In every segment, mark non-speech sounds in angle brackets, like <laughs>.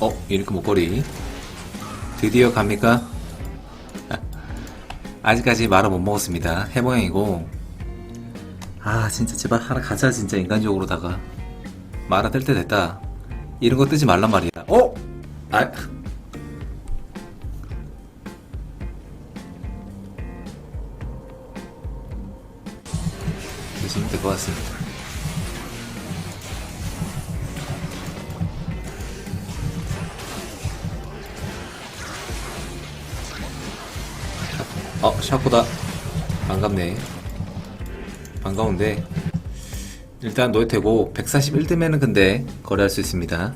어, 이렇게 목걸이. 드디어 갑니까? <laughs> 아직까지 말을 못 먹었습니다. 해모양이고. 아, 진짜 제발 하나 가자, 진짜 인간적으로다가. 말아 뜰 때 됐다. 이런 거 뜨지 말란 말이야. 어? 아. 드시면 될 것 같습니다. 어, 샤코다. 반갑네. 반가운데. 일단 노예태고 141대면은 근데 거래할 수 있습니다.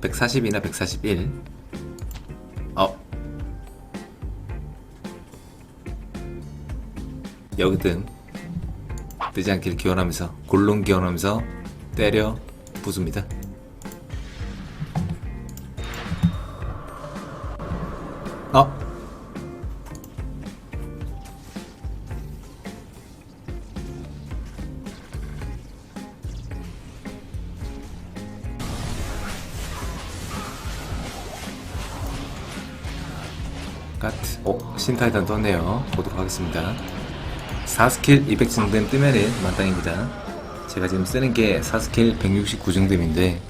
140이나 141. 어. 여기든 뜨지 않길 기원하면서 골룸 기원하면서 때려 부숩니다. 어. 까트. 어, 신타이단 떴네요. 보도록 하겠습니다. 4스킬 200 정도면 뜨면은 만땅입니다. 제가 지금 쓰는 게 4스킬 169 정도인데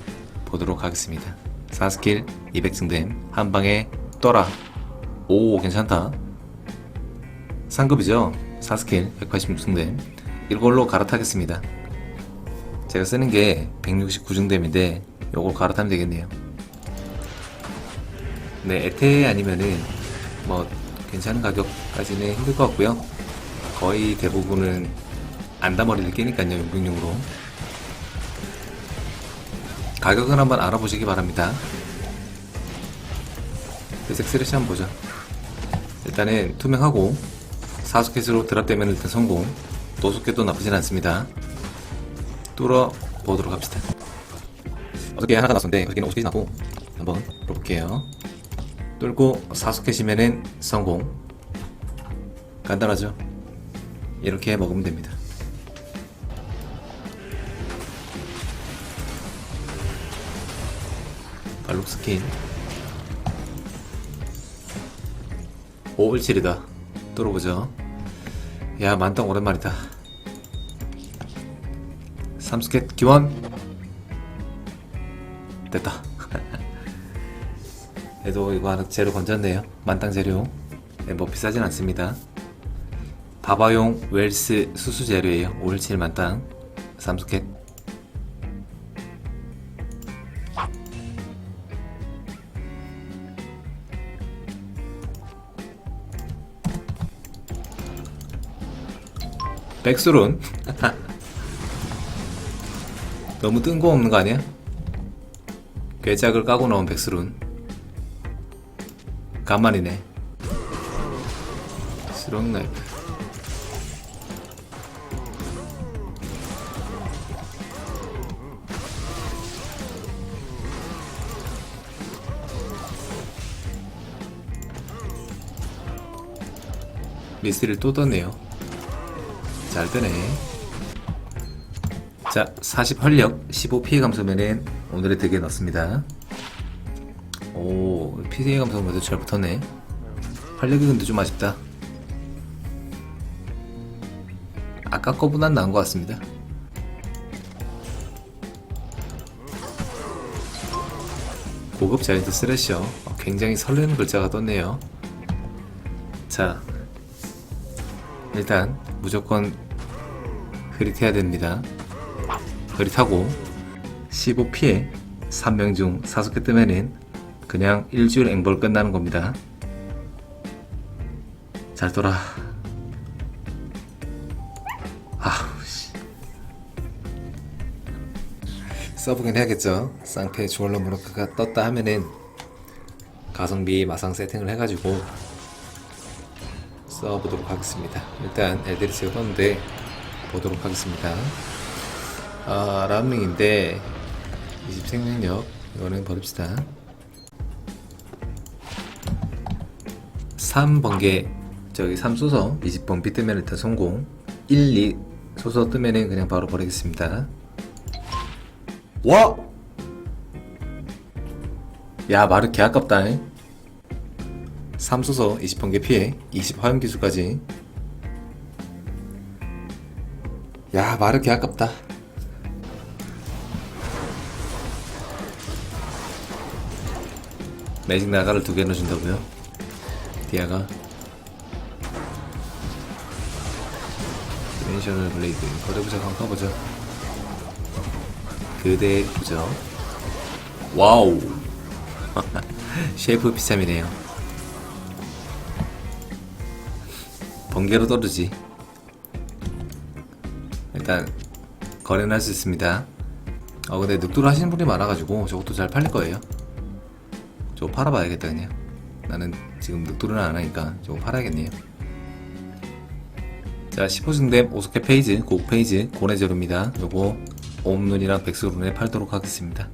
보도록 하겠습니다. 4스킬 200 정도면 한 방에 떠라. 오, 괜찮다. 상급이죠? 4스킬 186 정도면 이걸로 갈아타겠습니다. 제가 쓰는 게 169 정도인데 요걸 갈아타면 되겠네요. 네, 에테 아니면은 뭐 괜찮은 가격까지는 힘들 것 같고요. 거의 대부분은 안다머리를 끼니까요, 용병용으로. 가격은 한번 알아보시기 바랍니다. 회색 스레시 한번 보죠. 일단은 투명하고 사수켓으로 드랍되면 일단 성공. 노수켓도 나쁘진 않습니다. 뚫어 보도록 합시다. 어저께 하나가 났었는데 어저께는 50개씩 나고 한번 볼게요. 뚫고 사수켓이면은 성공. 간단하죠? 이렇게 먹으면 됩니다. 발록 스킨 517이다 뚫어보죠 야 만땅 오랜만이다 삼스켓 기원 됐다 얘도 이거 하나 재료 건졌네요. 만땅 재료. 네, 뭐 비싸진 않습니다. 바바용 웰스 수수 재료예요. 517 만땅. 삼스켓 백술은 <laughs> 너무 뜬금없는 거 아니야? 괴작을 까고 나온 백술은 간만이네 스롱 나이프 미스를 또 떴네요 잘 뜨네. 자, 40 활력, 15 피해 감소면은 오늘의 득에 넣습니다. 오, 피해 감소면도 잘 붙었네. 활력이 근데 좀 아쉽다. 아까 거보단 나은 것 같습니다. 고급 자이언트 스레셔. 어, 굉장히 설레는 글자가 떴네요. 자, 일단 무조건 흐릿해야 됩니다. 흐릿하고 15피해 3명 중 5개 뜨면은 그냥 일주일 앵벌 끝나는 겁니다. 잘 돌아. 아우 씨. 써보긴 해야겠죠. 쌍페 주얼러 모노크가 떴다 하면은 가성비 마상 세팅을 해가지고 써보도록 하겠습니다. 일단 에드리스가 떴는데 보도록 하겠습니다. 아, 라밍인데 20 생명력 이거는 버립시다. 3번개 저기 3 소서 20번 비 뜨면 일단 성공 1, 2 소서 뜨면은 그냥 바로 버리겠습니다. 와! 야 마르 개 아깝다 3 소서 20번개 피해 20 화염 기술까지 야 마르 개 아깝다 매직 나가를 두 개 넣어준다고요? 디아가? 디멘셔널 블레이드 거래부자 한번 가보죠. 그대 부적 와우. <laughs> 쉐이프 비참이네요. 번개로 떠르지. 일단 거래는 할 수 있습니다. 어 근데 늑두를 하시는 분이 많아가지고 저것도 잘 팔릴 거예요. 저거 팔아봐야겠다 그냥 나는 지금 늑두를 안 하니까 저거 팔아야겠네요. 자 15승댐 오스케 페이지 곡 페이지 고래제로입니다. 요거 옴눈이랑 백수룬에 팔도록 하겠습니다.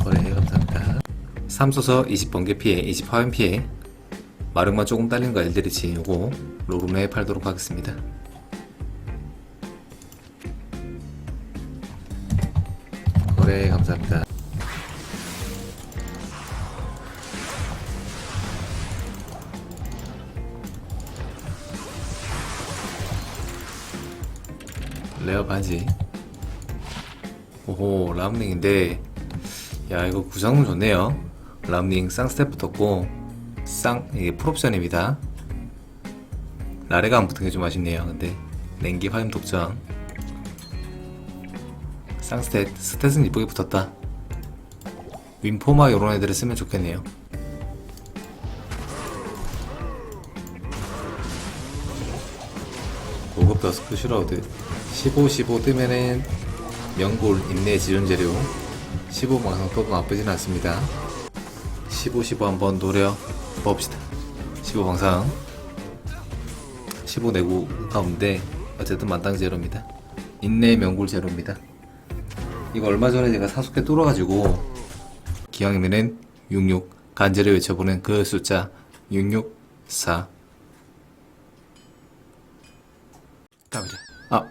거래 감사합니다. 3소서 20번개 피해 20 화염 피해. 마름만 조금 딸린 거 엘드리치 요거 로룸에 팔도록 하겠습니다. 거래 감사합니다 레어 바지. 오호 람닝인데. 야 이거 구성은 좋네요. 람닝 쌍스텝 붙었고 쌍 이게 풀옵션입니다. 라레가 안 붙은 게 좀 아쉽네요. 근데 냉기 화염 독점. 쌍스탯 스탯은 이쁘게 붙었다. 윈포마 요런 애들을 쓰면 좋겠네요 더스크 슈라우드 15, 15 뜨면은 연골, 인내, 지존 재료. 15 방송 떠도 나쁘진 않습니다. 15, 15 한번 노려 봅시다. 15 방상. 15 내고 가운데 어쨌든 만땅 제로입니다. 인내 명골 제로입니다. 이거 얼마 전에 제가 사숙회 뚫어가지고 기왕이면은 66 간절히 외쳐보는 그 숫자 664 가보자 아